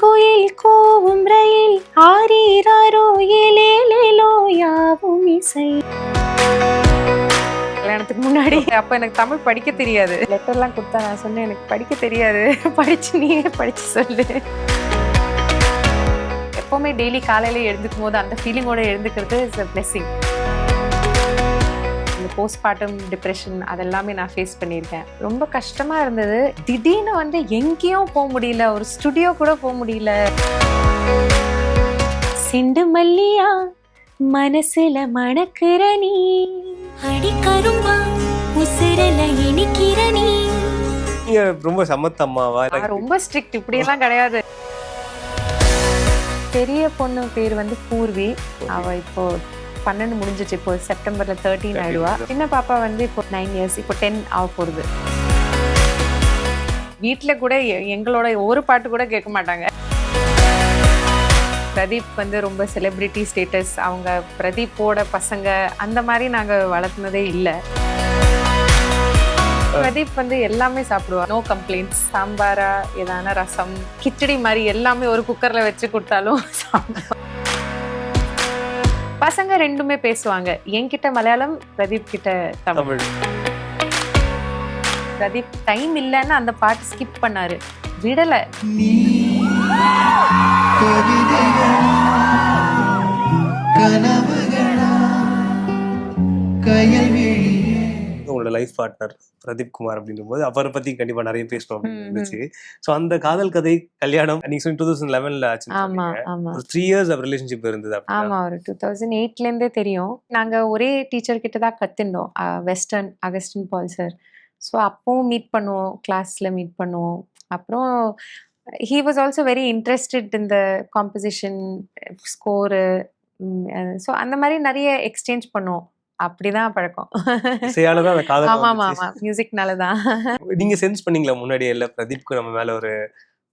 பூங்குயில் கூவும் ரயில் ஆரீராரோ ஏலேலேலோ யாவும் இசை. கல்யாணத்துக்கு முன்னாடி. அப்ப எனக்கு தமிழ் படிக்க தெரியாது. லெட்டர்லாம் கொடுத்தா நான் சொன்னேன் எனக்கு படிக்க தெரியாது. படிச்சு நீயே படிச்சு சொல்லு. எப்பவுமே டெய்லி காலையில எழுந்துக்கும் போது அந்த ஃபீலிங்கோட எழுந்துக்கிறது இஸ் அ பிளெஸிங் இந்த போஸ்ட்மார்ட்டம் டிப்ரெஷன் அதெல்லாமே நான் ஃபேஸ் பண்ணியிருக்கேன். ரொம்ப கஷ்டமா இருந்தது. திடீர்னு வந்து எங்கேயும் போக முடியல. ஒரு ஸ்டுடியோ கூட போக முடியல. சிண்டு மல்லியா மனசுல மணக்குற நீ. அடிக்கரும்பா உசிரல இனிக்கிற நீ. ரொம்ப சமத்தம்மாவா ரொம்ப ஸ்ட்ரிக்ட் இப்படியெல்லாம் கிடையாது. பெரிய பொண்ணு பேர் வந்து பூர்வி. அவ இப்போ பன்னெண்டு முடிஞ்சிச்சு. இப்போ செப்டம்பர்ல தேர்ட்டீன் ஆயிடுவா. சின்ன பாப்பா வந்து இப்போ நைன் இயர்ஸ் இப்போ டென் ஆக போகுது. வீட்ல கூட எங்களோட ஒரு பாட்டு கூட கேட்க மாட்டாங்க. பிரதீப் வந்து ரொம்ப செலிபிரிட்டி ஸ்டேட்டஸ் அவங்க பிரதீப்போட பசங்க அந்த மாதிரி நாங்க வளர்த்துனதே இல்லை. பிரதீப் வந்து எல்லாமே சாப்பிடுவா. நோ கம்ப்ளைண்ட்ஸ் சாம்பாரா ஏதான ரசம் கிச்சடி மாதிரி எல்லாமே ஒரு குக்கர்ல வச்சு கொடுத்தாலும் சாப்பிடுவா. பசங்க ரெண்டுமே பேசுவாங்க. என்கிட்ட மலையாளம் பிரதீப் கிட்ட தமிழ். பிரதீப் டைம் இல்லைன்னு அந்த பாட்டு ஸ்கிப் பண்ணாரு. விடல. உங்களோட லைஃப் பார்ட்னர் பிரதீப் குமார் அப்படின்ற போது அவரை பத்தி கண்டிப்பா நிறைய பேசணும் இருந்துச்சு. சோ அந்த காதல் கதை கல்யாணம் நீங்க சொல்லி டூ தௌசண்ட் லெவன்ல ஆச்சு ஒரு த்ரீ இயர்ஸ் ஆஃப் ரிலேஷன்ஷிப் இருந்தது ஆமா ஒரு டூ தௌசண்ட் எயிட்ல இருந்தே தெரியும். நாங்க ஒரே டீச்சர் கிட்ட தான் கத்துண்டோம் western Augustine Paul sir so அப்பவும் மீட் பண்ணுவோம் கிளாஸ்ல மீட் பண்ணுவோம். அப்புறம் he was also very interested இந்த காம்போசிஷன் ஸ்கோரு ஸோ அந்த மாதிரி நிறைய எக்ஸ்சேஞ்ச் பண்ணுவோம். அப்படிதான் பழக்கம். இசையாலதான் அந்த காதல் ஆமா ஆமா. ஆமா. மியூசிக்னால தான். நீங்க சென்ஸ் பண்ணீங்களா முன்னாடியே? இல்ல பிரதீப்க்கு நம்ம மேல ஒரு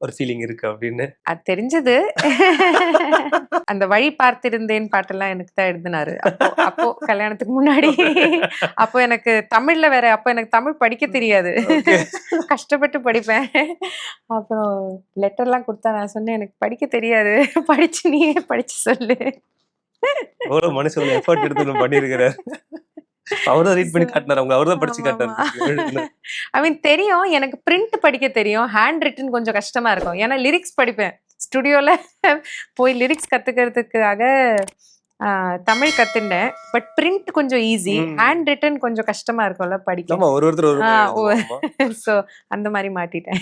ஒரு ஃபீலிங் இருக்கு அப்படின்னு? அது தெரிஞ்சது. அந்த வழி பார்த்திருந்தேன் பாட்டெல்லாம் எனக்கு தான் எழுதினாரு. அப்போ அப்போ கல்யாணத்துக்கு முன்னாடி. அப்போ எனக்கு தமிழ்ல வேற அப்போ எனக்கு தமிழ் படிக்க தெரியாது. கஷ்டப்பட்டு படிப்பேன். அப்புறம் லெட்டர்லாம் கொடுத்தா நான் சொன்னேன் எனக்கு படிக்க தெரியாது. படிச்சு நீயே படிச்சு சொல்லு. எவ்வளவு மனுஷன் எஃபர்ட் எடுத்து பண்ணிருக்கிறாரு அவர் தான் ரீட் பண்ணி காட்டினார் அவங்க அவர் தான் படிச்சு காட்டினாரு. ஐ மீன் தெரியும் எனக்கு பிரிண்ட் படிக்க தெரியும் ஹேண்ட் ரிட்டன் கொஞ்சம் கஷ்டமா இருக்கும். ஏன்னா லிரிக்ஸ் படிப்பேன். ஸ்டுடியோல போய் லிரிக்ஸ் கத்துக்கிறதுக்காக தமிழ் கத்துட்டேன் பட் பிரிண்ட் கொஞ்சம் ஈஸி. ஹேண்ட் ரிட்டன் கொஞ்சம் கஷ்டமா இருக்கும்ல படிக்க. ஒரு ஒருத்தர். ஸோ அந்த மாதிரி மாட்டிட்டேன்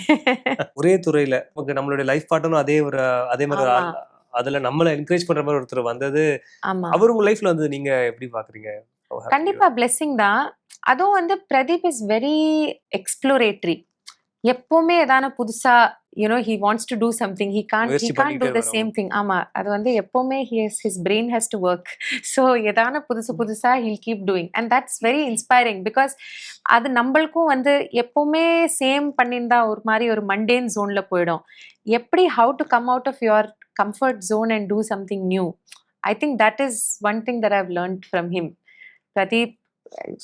ஒரே துறையில நம்மளுடைய லைஃப் பார்ட்னரும் அதே ஒரு அதே மாதிரி. அதுல நம்மள என்கரேஜ் பண்ற மாதிரி ஒருத்தர் வந்தது அவர் உங்க லைஃப்ல வந்து நீங்க எப்படி பாக்குறீங்க? கண்டிப்பா பிளெஸ்ஸிங் தான். அதுவும் வந்து பிரதீப் இஸ் வெரி எக்ஸ்ப்ளோரேட்டரி எப்பவுமே ஏதான புதுசா you know he wants to do something he can he can do the. Same thing ஆமா அது வந்து எப்பவுமே his his brain has to work so ஏதான புதுசு புதுசா he'll keep doing and that's very inspiring because அது நம்மளுக்கும் வந்து எப்பவுமே சேம் பண்ணியிருந்தா ஒரு மாதிரி ஒரு மண்டேன் ஜோன்ல போயிடும். எப்படி how to come out of your comfort zone and do something new I think that is one thing that I've learned from him Pradeep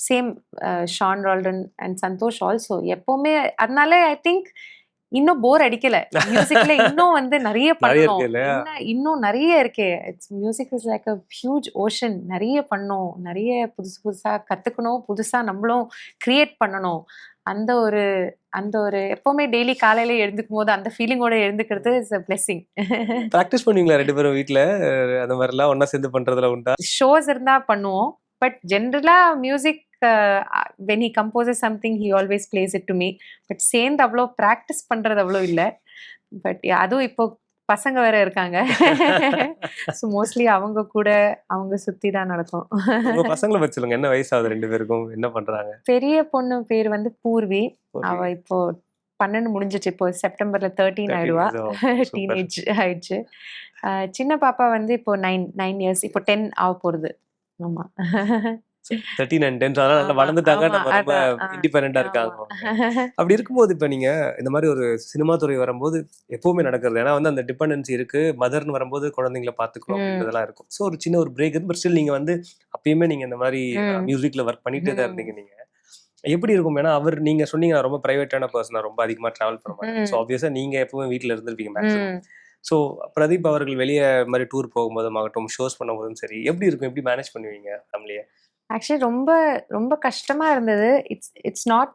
same Sean Roldan and Santhosh also எப்பவுமே அதனால I think இன்னும் போர் அடிக்கல. மியூசிக்ல இன்னும் வந்து நிறைய பண்ணணும்? இன்னும் நிறைய இருக்கே. It's music is like a huge ocean நிறைய பண்ணணும். நிறைய புதுசு புதுசா கத்துக்கணும். புதுசா நம்மளும் கிரியேட் பண்ணணும். அந்த ஒரு அந்த ஒரு எப்பவுமே டெய்லி காலையில எழுந்துக்கும் போது அந்த ஃபீலிங்கோட எழுந்துக்கிறது இஸ் அ பிளெஸிங் பிராக்டிஸ் பண்ணுவீங்களா ரெண்டு பேரும் வீட்ல? அந்த மாதிரி எல்லாம் ஒன்னா சேர்ந்து பண்றதுல உண்டா? ஷோஸ் இருந்தா பண்ணுவோம். பட் ஜென்ரலா music when he composes something he always plays it to me but சேர்ந்து அவ்வளோ ப்ராக்டிஸ் பண்றது அவ்வளோ இல்லை. பட் அதுவும் இப்போ பசங்க வேற இருக்காங்க. ஸோ மோஸ்ட்லி அவங்க கூட அவங்க சுத்தி தான் நடக்கும். பசங்களை பத்தி சொல்லுங்க. என்ன வயசு ஆகுது ரெண்டு பேருக்கும்? என்ன பண்றாங்க? பெரிய பொண்ணு பேர் வந்து பூர்வி. அவ இப்போ பன்னெண்டு முடிஞ்சிச்சு. இப்போ செப்டம்பர்ல தேர்ட்டீன் ஆயிடுவா. டீனேஜ் ஆயிடுச்சு. அஹ் சின்ன பாப்பா வந்து இப்போ நைன் நைன் இயர்ஸ் இப்போ டென் ஆக போறது ஆமா. தேர்ட்டின் அண்ட் டென் அதனால நல்லா வளர்ந்துட்டாங்க. நம்ம ரொம்ப இண்டிபெண்டா இருக்காங்க. அப்படி இருக்கும்போது இப்ப நீங்க இந்த மாதிரி ஒரு சினிமா துறை வரும்போது எப்பவுமே நடக்கிறது. ஏன்னா வந்து அந்த டிபெண்டன்சி இருக்கு. மதர்னு வரும்போது குழந்தைங்களை பாத்துக்கணும் ம். அப்படின்றதெல்லாம் இருக்கும். சோ ஒரு சின்ன ஒரு பிரேக் இருக்கு. பட் ஸ்டில் நீங்க வந்து அப்பயுமே நீங்க இந்த மாதிரி. மியூசிக்ல ஒர்க் பண்ணிட்டே தான். இருந்தீங்க நீங்க. எப்படி இருக்கும்? ஏன்னா அவர் நீங்க சொன்னீங்க நான் ரொம்ப பிரைவேட்டான பர்சனா ரொம்ப அதிகமா டிராவல் பண்ண மாட்டேன். ஸோ ஆப்வியஸா நீங்க எப்பவுமே வீட்ல இருந்திருப்பீங்க மேக்ஸிமம். ஸோ பிரதீப் அவர்கள் வெளியே மாதிரி டூர் போகும்போதும் ஆகட்டும் ஷோஸ் பண்ணும்போதும் சரி எப்படி இருக்கும்? எப்படி மேனேஜ் பண்ணுவீங்க ஃபேமிலியை ஆக்சுவலி ரொம்ப ரொம்ப கஷ்டமாக இருந்தது. It's it's not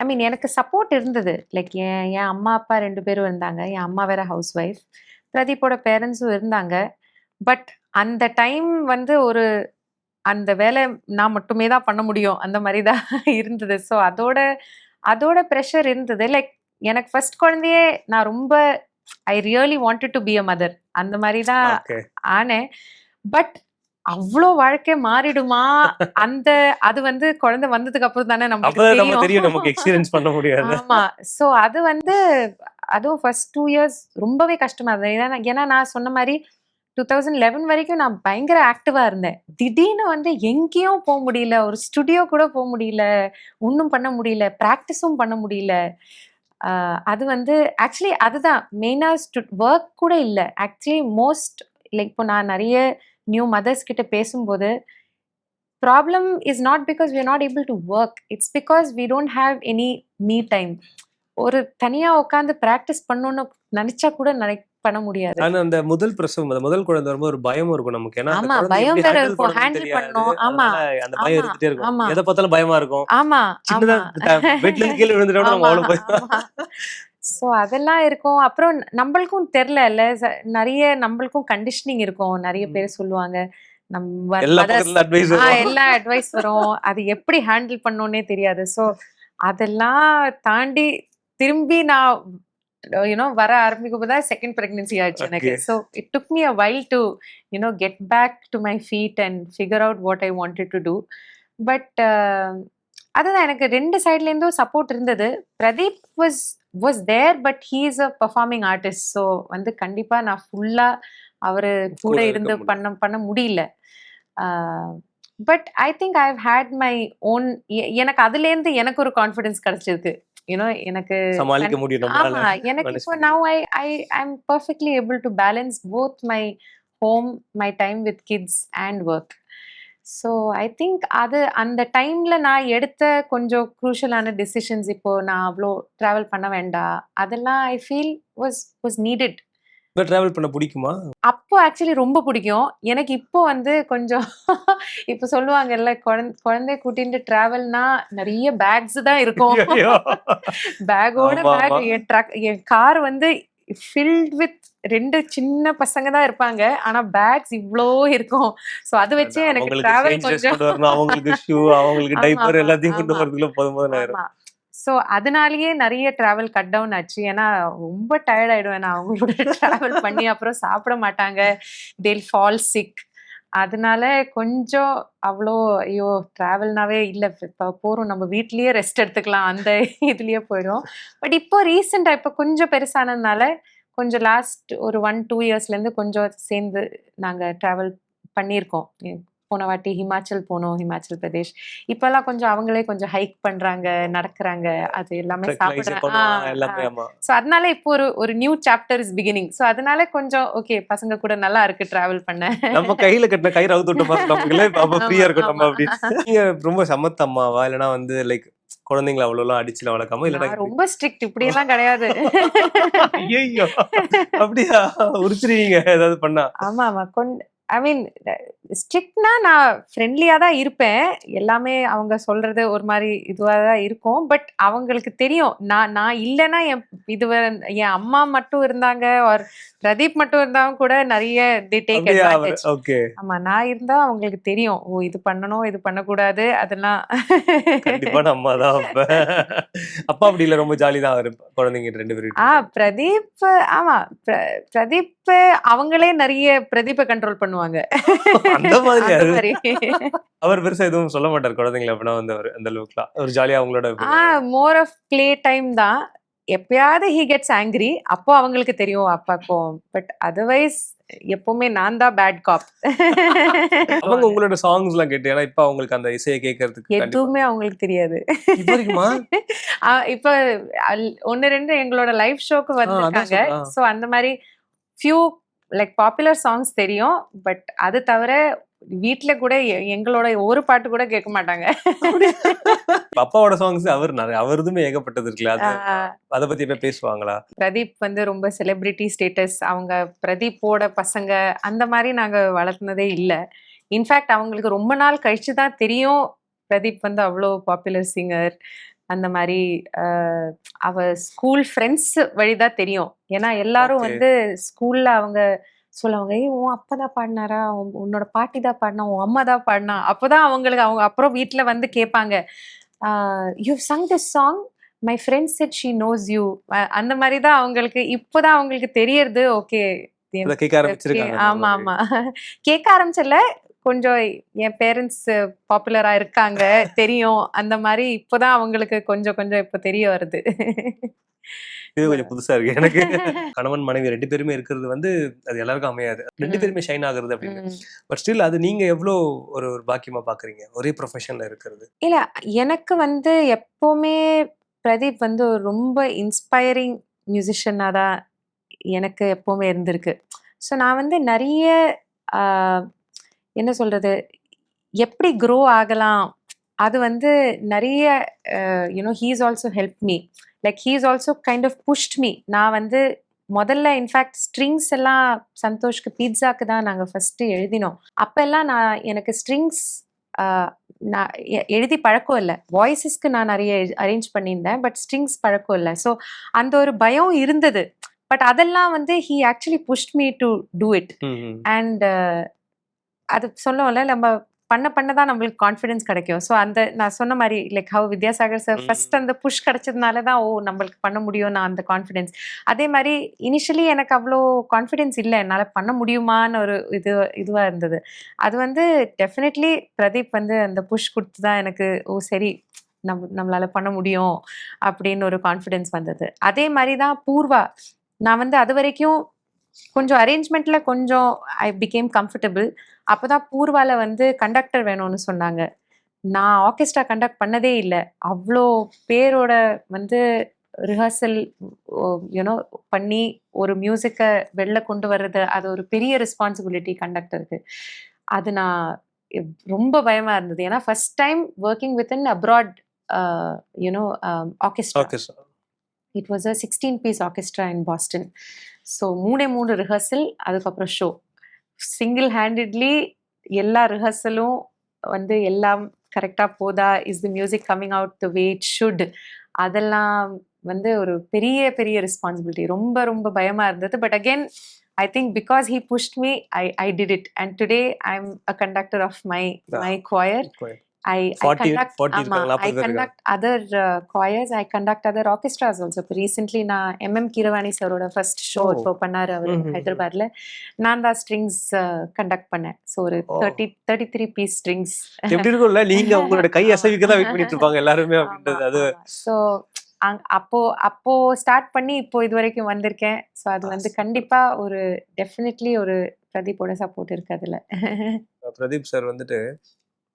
I mean எனக்கு சப்போர்ட் இருந்தது. லைக் என் என் அம்மா அப்பா ரெண்டு பேரும் இருந்தாங்க. என் அம்மா வேற ஹவுஸ் ஒய்ஃப் பிரதீப்போட பேரண்ட்ஸும் இருந்தாங்க. பட் அந்த டைம் வந்து ஒரு அந்த வேலை நான் மட்டுமே தான் பண்ண முடியும். அந்த மாதிரி தான் இருந்தது. ஸோ அதோட அதோட ப்ரெஷர் இருந்தது. லைக் எனக்கு ஃபர்ஸ்ட் குழந்தையே நான் ரொம்ப I really wanted to be a mother அந்த மாதிரி தான் ஆனேன். பட் அவ்வளோ வாழ்க்கை மாறிடுமா? அந்த அது வந்து குழந்தை வந்ததுக்கு அப்புறம் தானே நமக்கு தெரியும். நமக்கு எக்ஸ்பீரியன்ஸ் பண்ண முடியாது. ஆமா. சோ அது வந்து அதுவும் ஃபர்ஸ்ட் டூ இயர்ஸ் ரொம்பவே கஷ்டமா இருந்தது. ஏன்னா ஏன்னா நான் சொன்ன மாதிரி டூ தௌசண்ட் லெவன் வரைக்கும் நான் பயங்கர ஆக்டிவா இருந்தேன். திடீர்னு வந்து எங்கேயும் போக முடியல. ஒரு ஸ்டுடியோ கூட போக முடியல. ஒன்றும் பண்ண முடியல. ப்ராக்டிஸும் பண்ண முடியல. அது வந்து ஆக்சுவலி அதுதான். மெயினாக ஒர்க் கூட இல்லை. ஆக்சுவலி மோஸ்ட் லைக் இப்போ நான் நிறைய நியூ மதர்ஸ் கிட்ட பேசும்போது problem is not because we not able to work it's because we don't have any me time ஒரு தனியாக உட்காந்து ப்ராக்டிஸ் பண்ணணும்னு நினைச்சா கூட நினை பண்ண முடியாது. ஆனா அந்த முதல் பிரசவம் அந்த முதல் குழந்தை வரும்போது ஒரு பயம் இருக்கும் நமக்கு. ஏன்னா ஆமா, பயம் வேற இருக்கும், தெரியாது. பண்ணணும். ஆமா, அந்த பயம் இருந்துட்டே இருக்கும். எதை பார்த்தாலும் பயமா இருக்கும். ஆமா சின்னதா பெட்ல இருந்து கீழே விழுந்துட்டோம்னா நம்ம அவ்வளவு பயம். ஸோ அதெல்லாம் இருக்கும். அப்புறம் நம்மளுக்கும் தெரில நிறைய நம்மளுக்கும் கண்டிஷனிங் இருக்கும். நிறைய பேர் சொல்லுவாங்க. நம்ம எல்லா அட்வைஸ் வரும். அது எப்படி ஹேண்டில் பண்ணோன்னே தெரியாது. ஸோ அதெல்லாம் தாண்டி திரும்பி நான் யூனோ வர ஆரம்பிக்கும் தான் செகண்ட் ப்ரெக்னென்சி ஆச்சு எனக்கு. So it took me a while to you know get back to my feet and figure out what I wanted to do but அதுதான் எனக்கு ரெண்டு சைட்லேருந்தும் சப்போர்ட் இருந்தது. Pradeep was was there but he is a performing artist so வந்து கண்டிப்பாக நான் ஃபுல்லாக அவர் கூட இருந்து. பண்ண பண்ண முடியல. But I think I hate my own எனக்கு அதுலேருந்து எனக்கு ஒரு கான்ஃபிடன்ஸ் கிடைச்சிருக்கு. யூனோ எனக்கு சமாளிக்க முடியும் நம்மளால ஆமா எனக்கு இப்போ பண்ண now I I I am perfectly able to balance both my home my time with kids and work so I think அது அந்த டைம்ல நான் எடுத்த கொஞ்சம் குரூஷலான டிசிஷன்ஸ் இப்போ நான் அவ்வளோ ட்ராவல் பண்ண வேண்டாம் அதெல்லாம் I feel was was needed travel பண்ண பிடிக்குமா? அப்போ ஆக்சுவலி ரொம்ப பிடிக்கும். எனக்கு இப்போ வந்து கொஞ்சம் இப்போ சொல்லுவாங்கல்ல குழந்தை குழந்தை கூட்டிட்டு டிராவல்னா நிறைய பேக்ஸ் தான் இருக்கும். பேக்கோட பேக். என் ட்ரக் என் கார் வந்து ஃபில்ட் வித் ரெண்டு சின்ன பசங்க தான் இருப்பாங்க. ஆனா பேக்ஸ் இவ்ளோ இருக்கும். சோ அது வச்சே எனக்கு டிராவல் கொஞ்சம் அவங்களுக்கு ஷூ அவங்களுக்கு டைப்பர் எல்லாத்தையும் கொண்டு. வரதுக்குள்ள போதும் ஆமா. ஸோ அதனாலயே நிறைய டிராவல் கட் டவுன் ஆச்சு. ஏன்னா ரொம்ப டயர்ட் ஆயிடுவேன் நான் அவங்களோட டிராவல் பண்ணி அப்புறம் சாப்பிட மாட்டாங்க. தேல் ஃபால் சிக் அதனால கொஞ்சம் அவ்வளோ ஐயோ டிராவல்னாவே இல்லை. இப்போ போகிறோம் நம்ம வீட்லயே ரெஸ்ட் எடுத்துக்கலாம். அந்த இதுலயே போயிடும் பட் இப்போ ரீசெண்டாக இப்போ கொஞ்சம் பெருசானதுனால கொஞ்சம் லாஸ்ட் ஒரு ஒன் டூ இயர்ஸ்லேருந்து கொஞ்சம் சேர்ந்து நாங்கள் ட்ராவல் பண்ணியிருக்கோம். போன வாட்டி ஹிமாச்சல் போனோம் ஹிமாச்சல் பிரதேஷ். இப்போல்லாம் கொஞ்சம் அவங்களே கொஞ்சம் ஹைக் பண்றாங்க நடக்கிறாங்க அது எல்லாமே சாப்பிட்றாங்க ஸோ அதனால இப்போ ஒரு ஒரு new chapter is beginning so அதனால கொஞ்சம் ஓகே பசங்க கூட நல்லா இருக்கு டிராவல் பண்ண. நம்ம கையில கட்டின கை ரவுத்து விட்ட ஃப்ரீயா இருக்கும் நம்ம. அப்படின்னு. ரொம்ப சமத்த அம்மாவா? இல்லனா வந்து லைக் குழந்தைங்களை அவ்வளவு எல்லாம் அடிச்சுல வளர்க்காம நான் இல்லனா ரொம்ப ஸ்ட்ரிக்ட் இப்படி எல்லாம் கிடையாது. ஐயோ அப்படியா? உரிச்சிருவீங்க ஏதாவது பண்ணா. ஆமா ஆமா. கொண்டு ஐ மீன் ஸ்ட்ரிக்ட்னா நான் ஃப்ரெண்ட்லியாக தான் இருப்பேன். எல்லாமே அவங்க சொல்றது ஒரு மாதிரி இதுவாக தான் இருக்கும். பட் அவங்களுக்கு தெரியும். நான் நான் இல்லைன்னா என் இது என் அம்மா மட்டும் இருந்தாங்க ஒரு பிரதீப் மட்டும் இருந்தாங்க கூட நிறைய தி டேக் ஓகே ஆமா நான் இருந்தா அவங்களுக்கு தெரியும் ஓ இது பண்ணணும் இது பண்ணக்கூடாது அதெல்லாம். கண்டிப்பான அம்மா தான் அப்ப. அப்பா அப்படி இல்ல ரொம்ப ஜாலி தான் குழந்தைங்க ரெண்டு பேரும். ஆ பிரதீப் ஆமா பிர- பிரதீப் அவங்களே நிறைய பிரதீப்பை கண்ட்ரோல் பண்ணுவாங்க. அந்த மாதிரி அவர் பெருசா எதுவும் சொல்ல மாட்டார் குழந்தைங்களை அப்படின்னா வந்து அவர் அந்த அளவுக்குலாம். ஒரு ஜாலியா அவங்களோட மோர் ஆஃப் ப்ளே டைம் தான். எப்பயாவது ஹி கெட்ஸ் ஆங்கிரி அப்போ அவங்களுக்கு தெரியும் அப்பாக்கும் பட் அதர்வைஸ் எப்பவுமே நான் தான் பேட் காப் அவங்க உங்களோட சாங்ஸ் எல்லாம் கேட்டு ஏன்னா இப்ப அவங்களுக்கு அந்த இசையை கேட்கறதுக்கு எதுவுமே அவங்களுக்கு தெரியாது. இப்ப ஒன்னு ரெண்டு எங்களோட லைவ் ஷோக்கு வந்திருக்காங்க. ஸோ அந்த மாதிரி ஃபியூ லைக் பாப்புலர் சாங்ஸ் தெரியும் பட் அது தவிர வீட்ல கூட எங்களோட ஒரு பாட்டு கூட கேட்க மாட்டாங்க. அப்பாவோட சாங்ஸ் அவர் அவரதுமே ஏகப்பட்டது இருக்குல்ல. அது பத்தி எப்ப பேசுவாங்களா? பிரதீப் வந்து ரொம்ப செலிபிரிட்டி ஸ்டேட்டஸ் அவங்க பிரதீப்போட பசங்க அந்த மாதிரி நாங்க வளர்த்துனதே இல்லை. இன்ஃபேக்ட் அவங்களுக்கு ரொம்ப நாள் கழிச்சு தான் தெரியும் பிரதீப் வந்து அவ்வளோ பாப்புலர் சிங்கர் அந்த மாதிரி அவ ஸ்கூல் ஃப்ரெண்ட்ஸ் வழிதான் தெரியும். ஏன்னா எல்லாரும். வந்து ஸ்கூல்ல அவங்க சொல்லுவாங்க ஏய் உன் அப்பா தான் பாடினாரா? உன் உன்னோட பாட்டி தான் பாடினா? உன் அம்மா தான் பாடினா? அப்போதான் அவங்களுக்கு அவங்க அப்புறம் வீட்ல வந்து கேட்பாங்க you sung this song my friends said she knows you அந்த மாதிரி தான் அவங்களுக்கு இப்போதான் அவங்களுக்கு தெரியறது. ஓகே. ஆமா. ஆமா. கேட்க ஆரம்பிச்சல கொஞ்சம் என் பேரண்ட்ஸ் பாப்புலரா இருக்காங்க தெரியும். அந்த மாதிரி இப்போதான் அவங்களுக்கு கொஞ்சம் கொஞ்சம் இப்போ தெரிய வருது. இது கொஞ்சம் புதுசா இருக்கு எனக்கு. கணவன் மனைவி ரெண்டு பேருமே இருக்கிறது வந்து அது எல்லாருக்கும் அமையாது. ரெண்டு. பேருமே ஷைன் ஆகுறது அப்படின்னு. பட் ஸ்டில் அது நீங்க எவ்வளோ ஒரு ஒரு பாக்கியமா பாக்குறீங்க? ஒரே ப்ரொஃபஷன்ல இருக்கிறது. இல்ல எனக்கு வந்து எப்பவுமே பிரதீப் வந்து ரொம்ப இன்ஸ்பைரிங் மியூசிஷியனாக தான் எனக்கு எப்பவுமே இருந்திருக்கு. ஸோ நான் வந்து நிறைய ஆஹ், என்ன சொல்றது? எப்படி க்ரோ ஆகலாம்? அது வந்து நிறைய you know he's also help me like he's also kind of pushed me நான் வந்து முதல்ல இன்ஃபேக்ட் ஸ்ட்ரிங்ஸ் எல்லாம் சந்தோஷ்க்கு பீட்சாக்கு தான் நாங்கள் ஃபஸ்ட்டு எழுதினோம். அப்போல்லாம் நான் எனக்கு ஸ்ட்ரிங்ஸ் நான் எழுதி பழக்கம் இல்லை. வாய்ஸஸ்க்கு நான் நிறைய அரேஞ்ச் பண்ணியிருந்தேன் பட் ஸ்ட்ரிங்ஸ் பழக்கம் இல்லை. ஸோ அந்த ஒரு பயம் இருந்தது. பட் அதெல்லாம் வந்து he actually pushed me to do it. And அது சொல்லுவோம்ல நம்ம பண்ண பண்ண தான் நம்மளுக்கு கான்ஃபிடன்ஸ் கிடைக்கும். ஸோ அந்த நான் சொன்ன மாதிரி like how Vidyasagar sir first அந்த புஷ் கிடைச்சதுனால தான் ஓ நம்மளுக்கு பண்ண முடியும் நான் அந்த கான்ஃபிடன்ஸ் அதே மாதிரி இனிஷியலி எனக்கு அவ்வளோ கான்ஃபிடென்ஸ் இல்லை. என்னால் பண்ண முடியுமான்னு ஒரு இது இதுவாக இருந்தது. அது வந்து டெஃபினெட்லி பிரதீப் வந்து அந்த புஷ் கொடுத்து தான் எனக்கு ஓ சரி நம்ம நம்மளால பண்ண முடியும் அப்படின்னு ஒரு கான்ஃபிடென்ஸ் வந்தது. அதே மாதிரி தான் பூர்வா நான் வந்து அது வரைக்கும் கொஞ்சம் அரேஞ்ச்மெண்ட்ல கொஞ்சம் ஐ பிகேம் கம்ஃபர்டபுள் அப்போதான் பூர்வால வந்து கண்டக்டர் வேணும்னு சொன்னாங்க. நான் ஆர்கெஸ்ட்ரா கண்டக்ட் பண்ணதே இல்லை. அவ்வளோ பேரோட வந்து ரிஹர்சல் யூனோ பண்ணி ஒரு மியூசிக்கை வெளில கொண்டு வர்றது அது ஒரு பெரிய ரெஸ்பான்சிபிலிட்டி கண்டக்டருக்கு அது நான் ரொம்ப பயமா இருந்தது. ஏன்னா first time working with in abroad you know orchestra it was a sixteen piece orchestra in Boston so மூணே மூணு ரிஹர்சல் அதுக்கப்புறம் ஷோ சிங்கிள் ஹேண்டட்லி எல்லா ரிஹர்சலும் வந்து எல்லாம் கரெக்டாக போதா? Is the music coming out the way it should அதெல்லாம் வந்து ஒரு பெரிய பெரிய ரெஸ்பான்சிபிலிட்டி ரொம்ப ரொம்ப பயமாக இருந்தது. But again I think because he pushed me I I did it and today I am a conductor of my my choir I, I 40 conduct, 40 ஆமா, இருக்காங்க, I 40 பேர் conduct other uh, choirs, I conduct other orchestras also. இப்போ recently நான் MM Keeravani சாரோட first show. இப்போ பண்ணாரு அவர். ஹைதராபாத்ல நான் தான் ஸ்ட்ரிங்ஸ் கண்டக்ட் பண்ணேன் ஸோ ஒரு. Thirty thirty three piece strings எப்படி இருக்கும்ல நீங்க உங்களோட கை அசைவுக்கு தான் வெயிட் பண்ணிட்டு இருப்பாங்க எல்லாருமே அப்படின்றது அது ஸோ அப்போ அப்போ ஸ்டார்ட் பண்ணி இப்போ இது வரைக்கும் வந்திருக்கேன் ஸோ அது வந்து கண்டிப்பா ஒரு டெஃபினெட்லி ஒரு பிரதீப்போட சப்போர்ட் இருக்கு அதுல பிரதீப் சார் வந்துட்டு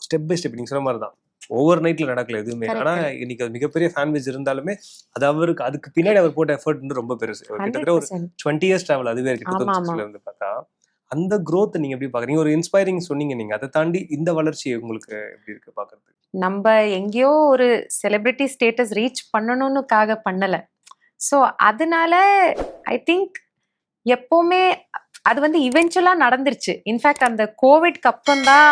ஸ்டெப் பை ஸ்டெப் நீங்க சொன்ன மாதிரி தான் ஓவர் நைட்ல நடக்கல எதுவுமே. ஆனா. இன்னைக்கு அது மிகப்பெரிய ஃபேன் பேஸ் இருந்தாலுமே அது அவருக்கு அதுக்கு பின்னாடி அவர் போட்ட எஃபர்ட் வந்து ரொம்ப பெருசு. கிட்டத்தட்ட ஒரு டுவெண்ட்டி இயர்ஸ் டிராவல் அதுவே இருக்கு ஆமா, ஆமா. 2006 இருந்து பார்த்தா. அந்த growth நீங்க எப்படி பாக்குறீங்க? ஒரு இன்ஸ்பைரிங் சொன்னீங்க நீங்க. அதை தாண்டி இந்த வளர்ச்சி உங்களுக்கு எப்படி இருக்கு பாக்குறது நம்ம எங்கேயோ ஒரு செலிபிரிட்டி ஸ்டேட்டஸ் ரீச் பண்ணணும்னுக்காக பண்ணல. ஸோ அதனால ஐ திங்க் எப்பவுமே அது வந்து இவென்ச்சுவலா நடந்துருச்சு. இன்ஃபேக்ட் அந்த கோவிட்க்கு அப்புறம் தான்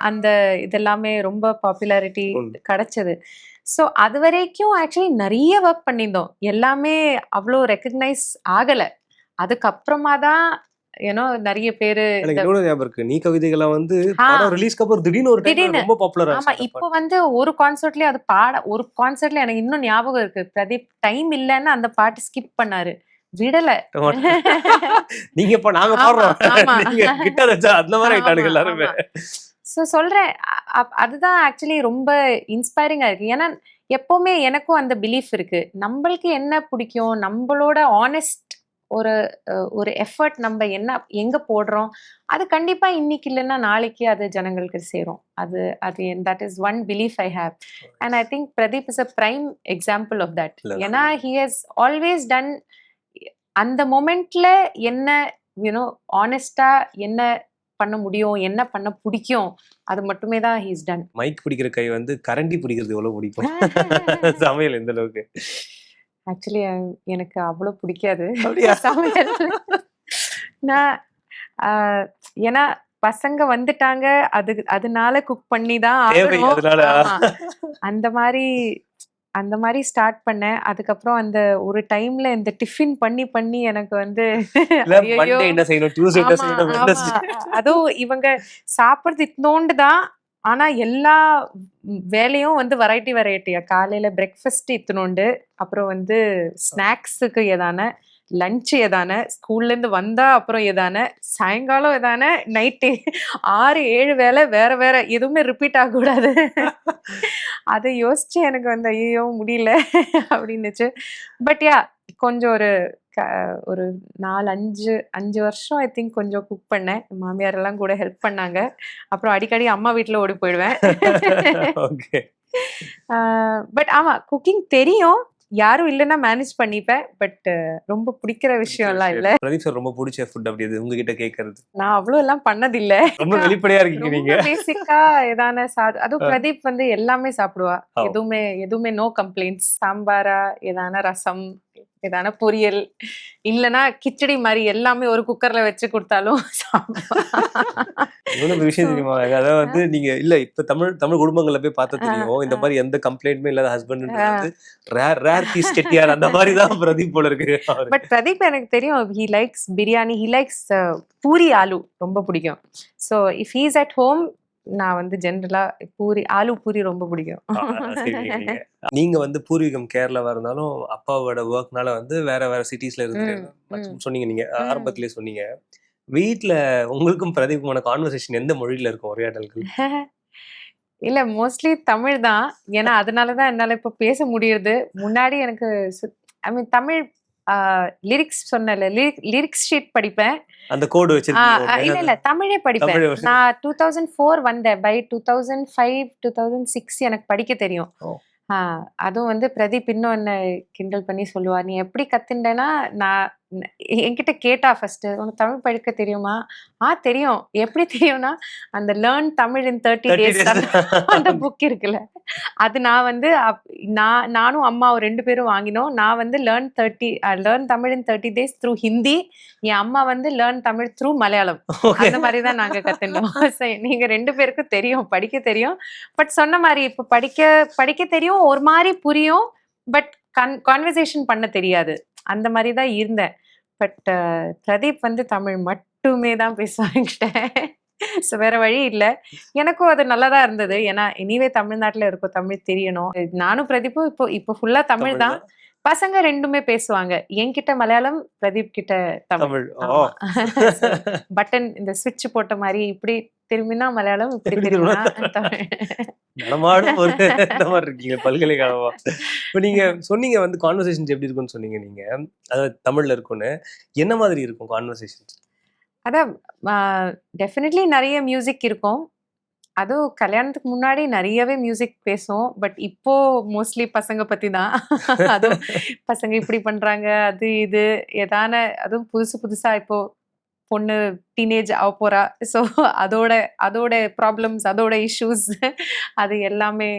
அந்த இதெல்லாமே ரொம்ப பாப்புலாரிட்டி. கிடைச்சது. ஸோ அது வரைக்கும் ஆக்சுவலி நிறைய ஒர்க் பண்ணியிருந்தோம். எல்லாமே அவ்வளோ ரெக்கக்னைஸ் ஆகலை. அதுக்கப்புறமா தான் ஏன்னோ நிறைய பேரு ஞாபகம் இருக்கு. நீ கவிதைகளா வந்து ரிலீஸ்க்கு அப்புறம் திடீர்னு ஒரு time திடீர்னு. ரொம்ப பாப்புலர் ஆமா இப்போ வந்து ஒரு கான்சர்ட்லயே அது பாட ஒரு கான்சர்ட்ல எனக்கு இன்னும் ஞாபகம் இருக்கு. பிரதீப் டைம் இல்லைன்னு அந்த பாட்டு ஸ்கிப் பண்ணாரு. விடல. நீங்க இப்ப நாங்க ஆமா, பாடுறோம். ஆமா. நீங்க கிட்டார் வச்சா அந்த மாதிரி ஆயிட்டானுங்க எல்லாருமே. ஸோ அ- அதுதான் ஆக்சுவலி ரொம்ப இன்ஸ்பைரிங்கா இருக்கு. ஏன்னா எப்பவுமே எனக்கும் அந்த பிலீஃப் இருக்கு. நம்மளுக்கு என்ன பிடிக்கும்? நம்மளோட ஆனஸ்ட் ஒரு ஒரு எஃபர்ட் நம்ம என்ன எங்க போடுறோம்? அது கண்டிப்பா இன்னைக்கு இல்லைன்னா நாளைக்கு அது ஜனங்களுக்கு சேரும். அது அது that is one belief I have and I think Pradeep is a prime example of that ஏன்னா ஹி ஹஸ் ஆல்வேஸ் டன் அந்த மொமெண்ட்ல என்ன யூனோ ஆனஸ்டா என்ன பண்ண முடியும் என்ன பண்ண பிடிக்கும் அது மட்டுமே தான் ஹீஸ் டன் மைக் பிடிக்கிற கை வந்து கரண்டி பிடிக்கிறது எவ்வளவு பிடிக்கும்? சமையல் எந்த அளவுக்கு? ஆக்சுவலி எனக்கு அவ்வளோ பிடிக்காது? சமையல். நான் ஏன்னா பசங்க வந்துட்டாங்க அது அதனால குக் பண்ணி தான். அந்த மாதிரி அந்த மாதிரி ஸ்டார்ட் பண்ணேன். அதுக்கப்புறம் அந்த ஒரு டைம்ல இந்த டிஃபின் பண்ணி பண்ணி எனக்கு வந்து. அதுவும் இவங்க சாப்பிடுறது இத்தனோண்டு தான். ஆனா எல்லா வேலையும் வந்து வெரைட்டி வெரைட்டியா காலையில பிரேக்ஃபாஸ்ட் இத்தனோண்டு. அப்புறம் வந்து ஸ்நாக்ஸுக்கு எதான லஞ்ச் எதான ஸ்கூல்ல இருந்து வந்தா அப்புறம் எதான சாயங்காலம் எதான நைட்டு ஆறு ஏழு வேலை வேற வேற எதுவுமே ரிப்பீட் ஆகக்கூடாது. அதை யோசிச்சு எனக்கு வந்து ஐயோ முடியல அப்படின்னுச்சு. பட் யா கொஞ்சம் ஒரு க- ஒரு நாலு அஞ்சு அஞ்சு வருஷம் ஐ திங்க் கொஞ்சம் குக் பண்ணேன். மாமியார் எல்லாம் கூட ஹெல்ப் பண்ணாங்க. அப்புறம் அடிக்கடி அம்மா வீட்டில் ஓடி போயிடுவேன். பட் ஆமா குக்கிங் தெரியும். யாரும் இல்லைன்னா மேனேஜ் பண்ணிப்பேன் பட் ரொம்ப பிடிக்கிற விஷயம்லாம் இல்லை. பிரதீப் சார் ரொம்ப பிடிச்ச ஃபுட் அப்படி அது உங்ககிட்ட கேட்கறது. நான் அவ்வளோ எல்லாம் பண்ணதில்ல. ரொம்ப வெளிப்படையா இருக்கீங்க நீங்க. பேசிக்கா ஏதான சாதம் அதுவும் பிரதீப் வந்து எல்லாமே சாப்பிடுவா. எதுவுமே எதுவுமே நோ கம்ப்ளைண்ட்ஸ் சாம்பாரா ஏதான ரசம் ஏதான பொரியல்? இல்லனா கிச்சடி மாதிரி எல்லாமே ஒரு குக்கர்ல வச்சு கொடுத்தாலும் ஒரு விஷயம் தெரியுமா அதாவது வந்து நீங்க இல்ல இப்ப தமிழ் தமிழ் குடும்பங்கள்ல போய் பார்த்தா தெரியும். இந்த. மாதிரி எந்த கம்ப்ளைண்ட்டுமே இல்லாத ஹஸ்பண்ட் ரேர் ரேர் பீஸ் செட்டியார் அந்த மாதிரி தான் பிரதீப் போல இருக்கு. பட் பிரதீப் எனக்கு தெரியும் he likes biryani he likes puri aloo ரொம்ப பிடிக்கும். So if he's at home நான் வந்து ஜென்ரலா பூரி ஆலு பூரி ரொம்ப பிடிக்கும். நீங்க வந்து பூர்வீகம் கேரளாவா இருந்தாலும் அப்பாவோட ஒர்க்னால வந்து வேற வேற சிட்டிஸ்ல ம். சொன்னீங்க நீங்க. ஆரம்பத்திலேயே சொன்னீங்க வீட்ல உங்களுக்கும் பிரதீப்புமான கான்வர்சேஷன் எந்த மொழியில இருக்கும் உரையாடல்கள் இல்ல மோஸ்ட்லி தமிழ் தான் ஏன்னா அதனால தான் என்னால இப்ப பேச முடியுது முன்னாடி எனக்கு ஐ மீன் தமிழ் லிரிக்ஸ் சொன்னல லிரிக்ஸ் ஷீட் படிப்பேன். அந்த கோடு இல்ல இல்ல. தமிழே படிப்பேன். நான் டூ தௌசண்ட் ஃபோர் வந்தேன். By two thousand five two thousand six எனக்கு படிக்க தெரியும். அதுவும் வந்து பிரதீப் இன்னும் என்ன கிண்டல் பண்ணி சொல்லுவா நீ எப்படி கத்துண்டேன்னா நான் என்கிட்ட கேட்டா ஃபர்ஸ்ட் உனக்கு தமிழ் படிக்க தெரியுமா? ஆ தெரியும். எப்படி தெரியும்னா அந்த learn Tamil in thirty 30 days. அந்த புக் இருக்குல்ல. அது நான் வந்து நான் நானும் அம்மாவும் ரெண்டு பேரும் வாங்கினோம். நான் வந்து learn thirty learn Tamil in thirty days through Hindi என் அம்மா வந்து லேர்ன் தமிழ் த்ரூ மலையாளம். அந்த மாதிரி தான் நாங்க கத்துனோம். சரி, நீங்க ரெண்டு பேருக்கும் தெரியும் படிக்க தெரியும். பட் சொன்ன மாதிரி இப்ப படிக்க படிக்க தெரியும் ஒரு மாதிரி புரியும் பட் கன் கான்வர்சேஷன் பண்ண தெரியாது. அந்த மாதிரி தான் இருந்தேன். பட் பிரதீப் வந்து தமிழ் மட்டுமே தான் பேசுவாங்க ஸோ வேற வழி இல்லை. எனக்கும் அது நல்லா தான் இருந்தது. ஏன்னா எனிவே தமிழ்நாட்டில் இருக்கும் தமிழ் தெரியணும். நானும் பிரதீப்பும் இப்போ இப்போ ஃபுல்லா தமிழ் தான். பசங்க ரெண்டுமே பேசுவாங்க. என்கிட்ட மலையாளம் பிரதீப் கிட்ட தமிழ். பட்டன் இந்த சுவிட்ச் போட்ட மாதிரி இப்படி திரும்பினா மலையாளம் நடமாடும் ஒரு இந்த மாதிரி இருக்கீங்க பல்கலைக்கழகமா. இப்ப நீங்க சொன்னீங்க வந்து கான்வர்சேஷன்ஸ் எப்படி இருக்கும்னு சொன்னீங்க நீங்க. அதாவது தமிழ்ல இருக்கும்னு. என்ன மாதிரி இருக்கும் கான்வர்சேஷன்ஸ் அதான் டெஃபினெட்லி நிறைய மியூசிக் இருக்கும். அதுவும் கல்யாணத்துக்கு முன்னாடி நிறையவே மியூசிக் பேசுவோம். பட் இப்போ மோஸ்ட்லி பசங்க பத்தி தான். அதுவும் பசங்க இப்படி பண்றாங்க அது இது. ஏதான அதுவும் புதுசு புதுசா இப்போ பொண்ணு டீனேஜ் ஆக போறா. ஸோ அதோட அதோட ப்ராப்ளம்ஸ் அதோட இஷ்யூஸ் அது எல்லாமே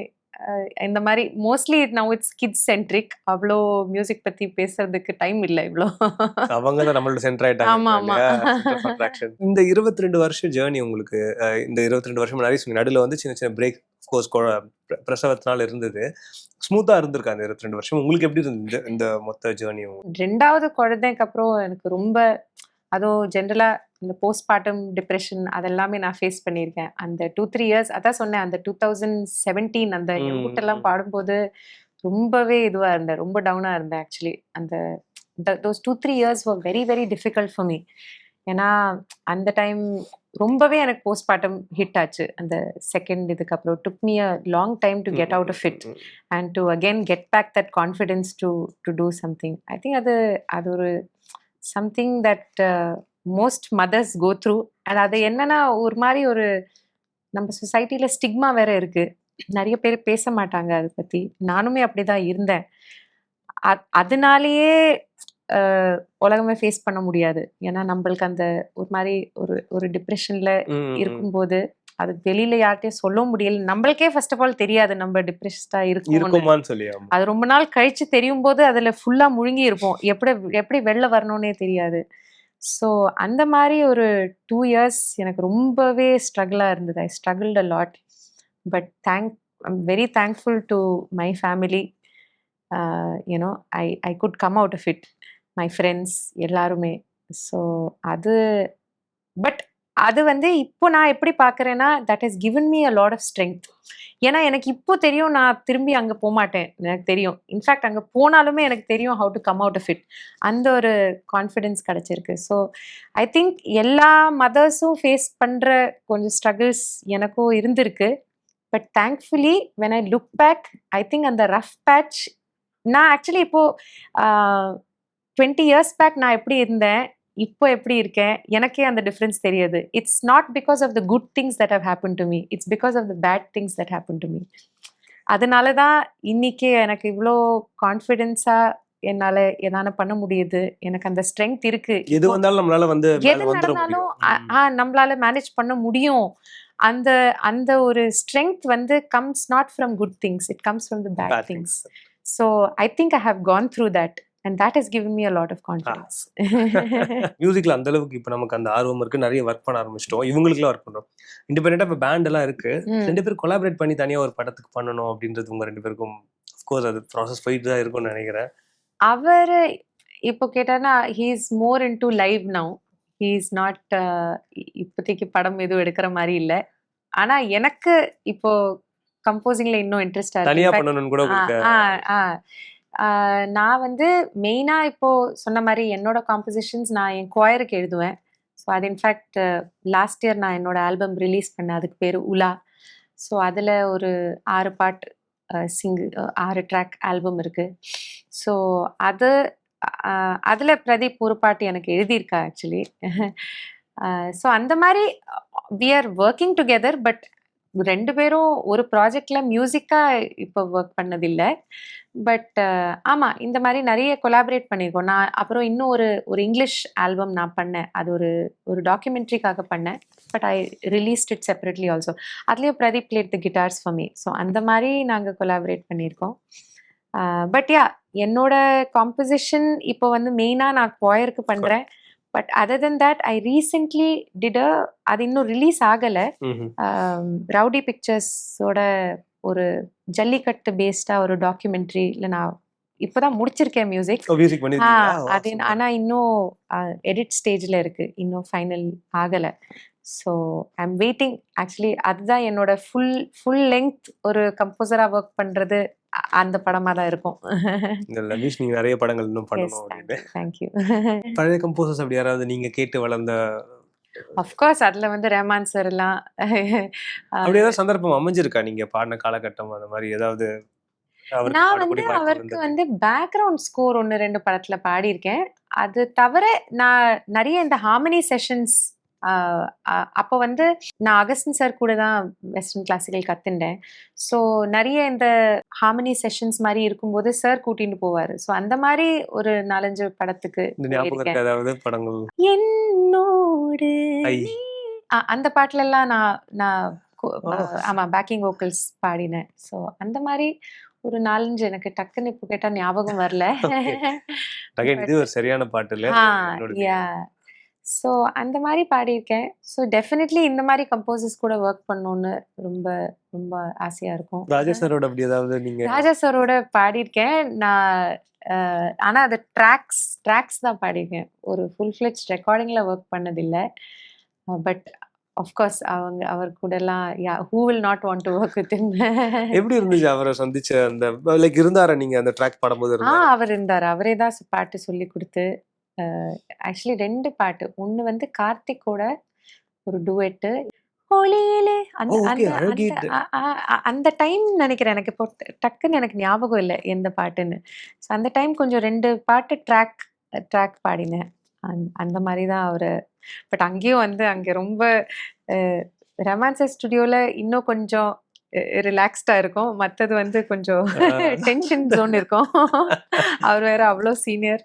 இந்த மாதிரி mostly now it's kids centric அவ்வளோ மியூசிக் பத்தி பேசுறதுக்கு டைம் இல்லை இவ்வளோ அவங்க தான் நம்மளோட சென்டர் ஆமா, ஆமா. ஆயிட்டாங்க இந்த இருபத்தி ரெண்டு வருஷம் ஜேர்னி உங்களுக்கு இந்த இருபத்தி ரெண்டு வருஷம் நிறைய சொன்னீங்க. நடுவில் வந்து சின்ன சின்ன பிரேக் கோர்ஸ் பிரசவத்தினால இருந்தது. ஸ்மூத்தா இருந்திருக்கா அந்த இருபத்தி ரெண்டு வருஷம்? உங்களுக்கு எப்படி இருந்தது இந்த மொத்த ஜேர்னி ரெண்டாவது குழந்தைக்கு அப்புறம் எனக்கு ரொம்ப அதுவும் ஜென்ரலாக இந்த போஸ்ட்மார்ட்டம் டிப்ரெஷன் அதெல்லாமே நான் ஃபேஸ் பண்ணியிருக்கேன். அந்த டூ த்ரீ இயர்ஸ் அதான் சொன்னேன் அந்த டூ தௌசண்ட் செவன்டீன் அந்த ம், எம்புட்டெல்லாம் ம். பாடும்போது ரொம்பவே இதுவாக இருந்தேன். ரொம்ப டவுனாக இருந்தேன் ஆக்சுவலி அந்த those two three years were very very difficult for me ஏன்னா அந்த டைம் ரொம்பவே எனக்கு போஸ்ட்மார்ட்டம் ஹிட் ஆச்சு. அந்த செகண்ட் இதுக்கு அப்புறம் took me a long time to get out of it and to again get back that confidence to to do something. I think அது அது ஒரு that uh, most mothers go through. And அது என்னன்னா ஒரு மாதிரி ஒரு நம்ம சொசைட்டில ஸ்டிக்மா வேற இருக்கு. நிறைய பேர் பேச மாட்டாங்க அதை பத்தி. நானுமே அப்படிதான் இருந்தேன். அ- அதனாலேயே உலகமே ஃபேஸ் பண்ண முடியாது. ஏன்னா நம்மளுக்கு அந்த ஒரு மாதிரி ஒரு ஒரு டிப்ரெஷன்ல. இருக்கும்போது அது வெளியில யார்கிட்டயும் சொல்ல முடியல. நம்மளுக்கே ஃபர்ஸ்ட் ஆஃப் ஆல் தெரியாது நம்ம டிப்ரெஷனா இருக்கும் சொல்லி. அது ரொம்ப நாள் கழிச்சு தெரியும் போது அதுல ஃபுல்லா முழுங்கி இருப்போம். எப்படி எப்படி வெளில வரணும்னே தெரியாது. ஸோ அந்த மாதிரி ஒரு டூ இயர்ஸ் எனக்கு ரொம்பவே ஸ்ட்ரகிளாக இருந்தது. I struggled a lot but thank I'm very thankful to my family you know I I could come out of it my friends எல்லாருமே. ஸோ அது பட் அது வந்து இப்போ நான் எப்படி பார்க்குறேன்னா that is given me a lot of strength ஏன்னா எனக்கு இப்போ தெரியும் நான் திரும்பி அங்கே போக மாட்டேன். எனக்கு தெரியும். இன்ஃபேக்ட் அங்கே போனாலுமே எனக்கு தெரியும் how to come out of it அந்த ஒரு கான்ஃபிடென்ஸ் கிடச்சிருக்கு. ஸோ ஐ திங்க் எல்லா மதர்ஸும் ஃபேஸ் பண்ணுற கொஞ்சம் ஸ்ட்ரகிள்ஸ் எனக்கும் இருந்திருக்கு. But thankfully when I look back I think அந்த ரஃப் பேட்ச் நான் ஆக்சுவலி இப்போது டுவெண்ட்டி இயர்ஸ் பேக் நான் எப்படி இருந்தேன்? இப்போ எப்படி இருக்கேன்? எனக்கே அந்த டிஃப்ரென்ஸ் தெரியுது. It's not because of the good things that have happen to me it's because of the bad things that happen to me அதனால தான் இன்னைக்கு எனக்கு இவ்வளோ கான்ஃபிடென்ஸாக என்னால் என்னால் பண்ண முடியுது. எனக்கு அந்த ஸ்ட்ரென்த் இருக்கு. எது வந்தாலும் நம்மளால வந்து எது நடந்தாலும் நம்மளால மேனேஜ் பண்ண முடியும். அந்த அந்த ஒரு ஸ்ட்ரென்த் வந்து comes not from good things it comes from the bad things. So I think I have gone through that and that has given me a lot of confidence. மியூசிக்ல அந்த அளவுக்கு இப்ப நமக்கு அந்த ஆர்வம் இருக்கு. நிறைய ஒர்க் பண்ண ஆரம்பிச்சிட்டோம். இவங்களுக்குலாம் ஒர்க் பண்றோம் இண்டிபெண்டா இப்ப பேண்ட் எல்லாம் இருக்கு. ம். ரெண்டு பேரும் கொலாபரேட் பண்ணி தனியா ஒரு படத்துக்கு பண்ணணும் அப்படின்றது உங்க ரெண்டு பேருக்கும் கோர்ஸ் அது ப்ராசஸ் போயிட்டு தான் இருக்கும்னு நினைக்கிறேன். அவர் இப்போ கேட்டானா he is more into live now he is not இப்போதைக்கு படம் எதுவும் எடுக்கிற மாதிரி இல்லை. ஆனா எனக்கு இப்போ கம்போசிங்ல இன்னும் இன்ட்ரெஸ்டா தனியா பண்ணணும்னு கூட நான் வந்து மெயினாக இப்போது சொன்ன மாதிரி என்னோட காம்போசிஷன்ஸ் நான் என் குவாயருக்கு எழுதுவேன். ஸோ அது இன்ஃபேக்ட் லாஸ்ட் இயர் நான் என்னோட ஆல்பம் ரிலீஸ் பண்ணேன். அதுக்கு பேர் உலா ஸோ அதில் ஒரு ஆறு பாட்டு சிங்கு ஆறு ட்ராக் ஆல்பம் இருக்குது ஸோ அது அதில் பிரதீப் ஒரு பாட்டு எனக்கு எழுதியிருக்கா ஆக்சுவலி ஸோ அந்த மாதிரி we are working together but ரெண்டு பேரும் ஒரு ப்ராஜெக்ட்ல மியூசிக்கா இப்போ ஒர்க் பண்ணதில்லை. பட் ஆமாம் இந்த மாதிரி நிறைய கொலாபரேட் பண்ணியிருக்கோம் நான் அப்புறம் இன்னும் ஒரு ஒரு இங்கிலீஷ் ஆல்பம் நான் பண்ணேன். அது ஒரு ஒரு டாக்குமெண்ட்ரிக்காக பண்ணேன். But I released it separately also அதுலேயும் Pradeep played the guitars for me so அந்த மாதிரி நாங்கள் கொலாபரேட் பண்ணியிருக்கோம் பட் யா என்னோட காம்போசிஷன் இப்போ வந்து மெயினாக நான் குவாயருக்கு பண்ணுறேன் but other than that I recently did அது இன்னும் ரிலீஸ் ஆகலை. ரவுடி பிக்சர்ஸோட ஒரு ஜல்லிக்கட்டு பேஸ்டா ஒரு டாக்குமெண்ட்ரியில் நான் இப்போதான் முடிச்சிருக்கேன் மியூசிக் அது ஆனா இன்னும் எடிட் ஸ்டேஜ்ல இருக்கு. இன்னும் ஃபைனல் ஆகல. So I am waiting actually அதுதான் என்னோட ஃபுல் ஃபுல் லெங்த் ஒரு கம்போசரா ஒர்க் பண்றது அந்த படமா தான் இருக்கும். இந்த லவீஷ் நீங்க நிறைய படங்கள் இன்னும் பண்ணணும் அப்படின்னு தேங்க்யூ பழைய கம்போசர்ஸ் அப்படி யாராவது நீங்க கேட்டு வளர்ந்த அஃப்கோர்ஸ் அதுல வந்து ரஹ்மான் சார் எல்லாம் அப்படி ஏதாவது சந்தர்ப்பம் அமைஞ்சிருக்கா? நீங்க பாடின காலகட்டம் அந்த மாதிரி ஏதாவது நான் வந்து அவருக்கு? வந்து பேக்ரவுண்ட் ஸ்கோர் ஒன்று ரெண்டு படத்துல பாடியிருக்கேன். அது தவிர நான் நிறைய இந்த ஹார்மனி செஷன்ஸ் அப்போ வந்து நான் அகஸ்டின் சார் கூட தான் வெஸ்டர்ன் கிளாசிக்கல் கத்துண்டேன். ஸோ நிறைய இந்த ஹார்மனி செஷன்ஸ் மாதிரி இருக்கும்போது சார் கூட்டிட்டு போவார். ஸோ அந்த மாதிரி ஒரு நாலஞ்சு படத்துக்கு என்னோடு அந்த பாட்டுல எல்லாம் நான் நான் ஆமா பேக்கிங் வோக்கல்ஸ் பாடினேன். ஸோ அந்த மாதிரி ஒரு நாலஞ்சு எனக்கு டக்குன்னு இப்போ கேட்டா ஞாபகம் வரல. இது ஒரு சரியான பாட்டு இல்ல ஸோ அந்த மாதிரி பாடியிருக்கேன். ஸோ டெஃபினெட்லி இந்த மாதிரி கம்போசர்ஸ் கூட ஒர்க் பண்ணணும்னு ரொம்ப ரொம்ப ஆசையா இருக்கும். ராஜா சாரோட அப்படி ஏதாவது நீங்க ராஜா சாரோட பாடியிருக்கேன். நான் அஹ், ஆனா அது ட்ராக்ஸ் ட்ராக்ஸ் தான் பாடியிருக்கேன். ஒரு ஃபுல் ஃபிளெஜ் ரெக்கார்டிங்ல ஒர்க் பண்ணதில்லை பட் ஆஃப்கோர்ஸ் அவங்க அவர் கூட எல்லாம் yeah who will not want to work with எப்படி இருந்துச்சு அவரை சந்திச்ச அந்த லைக் இருந்தாரா நீங்க அந்த ட்ராக் பாடும்போது ஆ அவர் இருந்தார். அவரே தான் பாட்டு சொல்லி கொடுத்து ஆக்சுவலி ரெண்டு பாட்டு. ஒன்று வந்து கார்த்திக்கோட ஒரு டுவெட்டு ஒளியிலே அந்த டைம் நினைக்கிறேன் எனக்கு இப்போ டக்குன்னு எனக்கு ஞாபகம் இல்லை எந்த பாட்டுன்னு. ஸோ அந்த டைம் கொஞ்சம் ரெண்டு பாட்டு ட்ராக் ட்ராக் பாடினேன். அந்த- மாதிரி தான் அவர். பட் அங்கேயும் வந்து அங்கே ரொம்ப ரெமான்சர் ஸ்டுடியோவில் இன்னும் கொஞ்சம் ரிலாக்ஸ்டாக இருக்கும். மற்றது வந்து கொஞ்சம். டென்ஷன் ஜோன் இருக்கும். அவர் வேற அவ்வளோ சீனியர்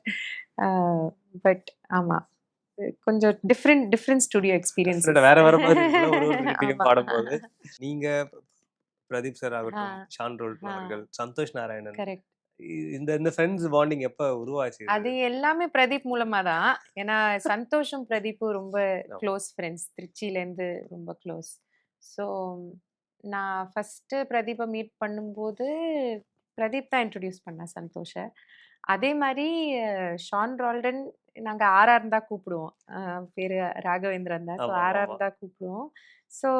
பட் ஆமா. கொஞ்சம் டிஃப்ரெண்ட் டிஃப்ரெண்ட் ஸ்டுடியோ எக்ஸ்பீரியன்ஸ் வேற வேற மாதிரி பாடும்போது. நீங்க பிரதீப் சார் ஆகட்டும். ஷான். அவர்கள் சந்தோஷ் நாராயணன். கரெக்ட் இந்த இந்த ஃப்ரெண்ட்ஸ் பாண்டிங் எப்ப உருவாச்சு? அது எல்லாமே பிரதீப் மூலமா தான். ஏன்னா சந்தோஷம் பிரதீப்பும் ரொம்ப. க்ளோஸ் ஃப்ரெண்ட்ஸ் திருச்சியிலேருந்து ரொம்ப க்ளோஸ் ஸோ நான் ஃபஸ்ட்டு பிரதீப்பை மீட் பண்ணும்போது பிரதீப் தான் இன்ட்ரடியூஸ் பண்ணேன் சந்தோஷை. அதே மாதிரி ஷான் ரால்டன் நாங்கள் ஆர்ஆர் தான் கூப்பிடுவோம் பேர் ராகவேந்திரன் தான் ஸோ ஆர்ஆர். தான் கூப்பிடுவோம் ஸோ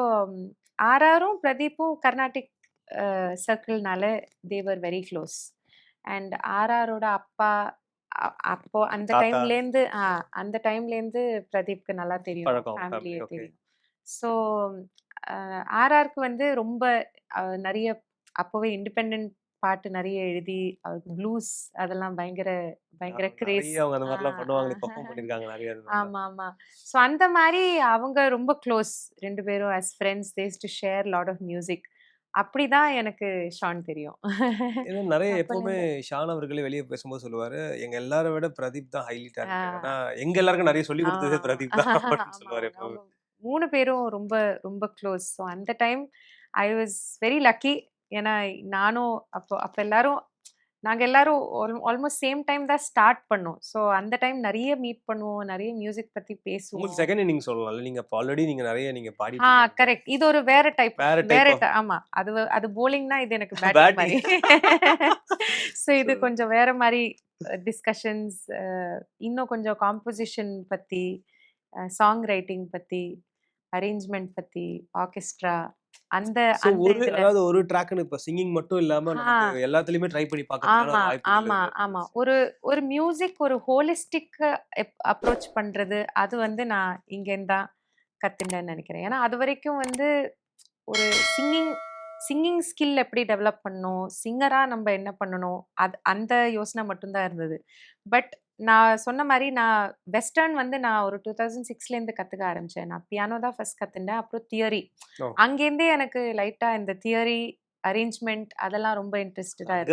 ஆர்ஆரும் பிரதீப்பும் Carnatic சர்க்கிள்னால they were very close and ஆர்ஆரோட அப்பா அப்போ அந்த. டைம்லேருந்து அந்த டைம்லேருந்து பிரதீப்க்கு நல்லா தெரியும் ஃபேமிலியே. தெரியும் ஸோ ஆர்ஆருக்கு வந்து ரொம்ப நிறைய அப்போவே இண்டிபெண்ட் பாட்டு நிறைய எழுதி ப்ளூஸ் அதெல்லாம் பயங்கர பயங்கர கிரேஸ் அவங்க அந்த மாதிரிலாம் பண்ணுவாங்க. பர்ஃபார்ம் பண்ணிருக்காங்க நிறைய ஆமா ஆமா. ஸோ அந்த மாதிரி அவங்க ரொம்ப க்ளோஸ் ரெண்டு பேரும் as friends they used to share lot of music அப்படிதான் எனக்கு ஷான் தெரியும். ஏன்னா நிறைய எப்பவுமே ஷான் அவர்களே வெளியே பேசும்போது சொல்லுவாரு எங்க எல்லாரை விட பிரதீப் தான் ஹைலைட்டா இருக்கு ஆ. ஏன்னா எங்க எல்லாருக்கும் நிறைய சொல்லி கொடுத்ததே பிரதீப் தான் அப்படின்னு சொல்லுவாரு எப்பவுமே. மூணு பேரும் ரொம்ப ரொம்ப க்ளோஸ் ஸோ அந்த time I was very lucky ஏன்னா நானும் அப்போ அப்போ எல்லாரும் நாங்க எல்லாரும் ஆல்மோஸ்ட் சேம் டைம் தான் ஸ்டார்ட் பண்ணோம். ஸோ அந்த டைம் நிறைய மீட் பண்ணுவோம் நிறைய மியூசிக் பத்தி பேசுவோம். செகண்ட் இன்னிங் சொல்லலாம்ல நீங்க ஆல்ரெடி நீங்க நிறைய நீங்க பாடி ஆ கரெக்ட் இது ஒரு வேற டைப் வேற type வேற of- ti- ஆமா. அது அது போலிங்னா இது எனக்கு. பேட்டிங் மாதிரி. ஸோ இது கொஞ்சம் வேற மாதிரி டிஸ்கஷன்ஸ் இன்னும் கொஞ்சம் காம்போசிஷன் பத்தி சாங் ரைட்டிங் பத்தி அரேஞ்ச்மெண்ட் பத்தி ஆர்கெஸ்ட்ரா அந்த ஒரு அதாவது ஒரு ட்ராக்னு இப்ப சிங்கிங் மட்டும் இல்லாம எல்லாத்துலயுமே ட்ரை பண்ணி பார்க்கறதுக்கான ஆமா ஆமா ஒரு ஒரு மியூசிக் ஒரு ஹோலிஸ்டிக் அப்ரோச் பண்றது அது வந்து நான் இங்கேருந்து தான் கத்துட்டேன்னு நினைக்கிறேன். ஏன்னா அது வரைக்கும் வந்து ஒரு சிங்கிங் சிங்கிங் ஸ்கில் எப்படி டெவலப் பண்ணணும் சிங்கரா நம்ம என்ன பண்ணணும் அது அந்த யோசனை மட்டும்தான் இருந்தது. பட் நான் சொன்ன மாதிரி நான் வெஸ்டர்ன் வந்து நான் ஒரு டூ தௌசண்ட் சிக்ஸ்லேருந்து கற்றுக்க ஆரம்பித்தேன் நான் பியானோ தான் ஃபர்ஸ்ட் கற்றுண்டேன் அப்புறம் தியரி. அங்கேருந்தே எனக்கு லைட்டாக இந்த தியரி அரேஞ்ச்மெண்ட் அதெல்லாம் ரொம்ப இன்ட்ரெஸ்டடாக அது.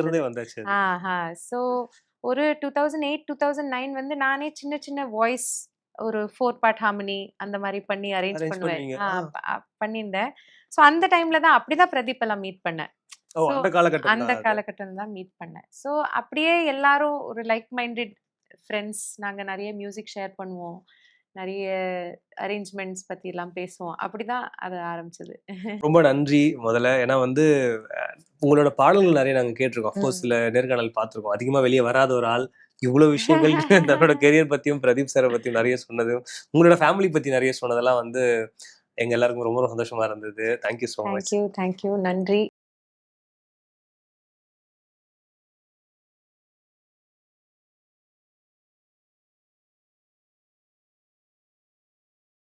ஆஹா. ஸோ ஒரு two thousand eight two thousand nine வந்து நானே சின்ன சின்ன வாய்ஸ் ஒரு ஃபோர் பார்ட் ஹார்மனி அந்த மாதிரி பண்ணி அரேஞ்ச் பண்ணுவேன். பண்ணியிருந்தேன். ஸோ அந்த டைம்ல தான் அப்படிதான் பிரதீப் எல்லாம் மீட் பண்ணேன். அந்த. காலகட்டம் தான் மீட் பண்ணேன். ஸோ அப்படியே எல்லாரும் ஒரு லைக் மைண்டட் ஃப்ரெண்ட்ஸ் நாங்கள் நிறைய மியூசிக் ஷேர் பண்ணுவோம். நிறைய அரேஞ்ச்மெண்ட்ஸ் எல்லாம் பேசுவோம். அப்படிதான் அது ஆரம்பிச்சது. ரொம்ப நன்றி முதல்ல. ஏன்னா வந்து உங்களோட பாடல்கள் நிறைய நாங்க கேட்டிருக்கோம். அஃப்கோர்ஸ். சில நேர்காணல் பார்த்திருக்கோம். அதிகமா வெளியே வராத ஒரு ஆள். இவ்வளவு விஷயங்கள் தன்னோட கெரியர் பத்தியும் பிரதீப் சாரை பத்தியும் நிறைய சொன்னதும் உங்களோட ஃபேமிலி பத்தி நிறைய சொன்னதெல்லாம் வந்து எங்க எல்லாருக்கும் ரொம்ப சந்தோஷமா இருந்தது. தேங்க்யூ ஸோ மச் தேங்க்யூ நன்றி.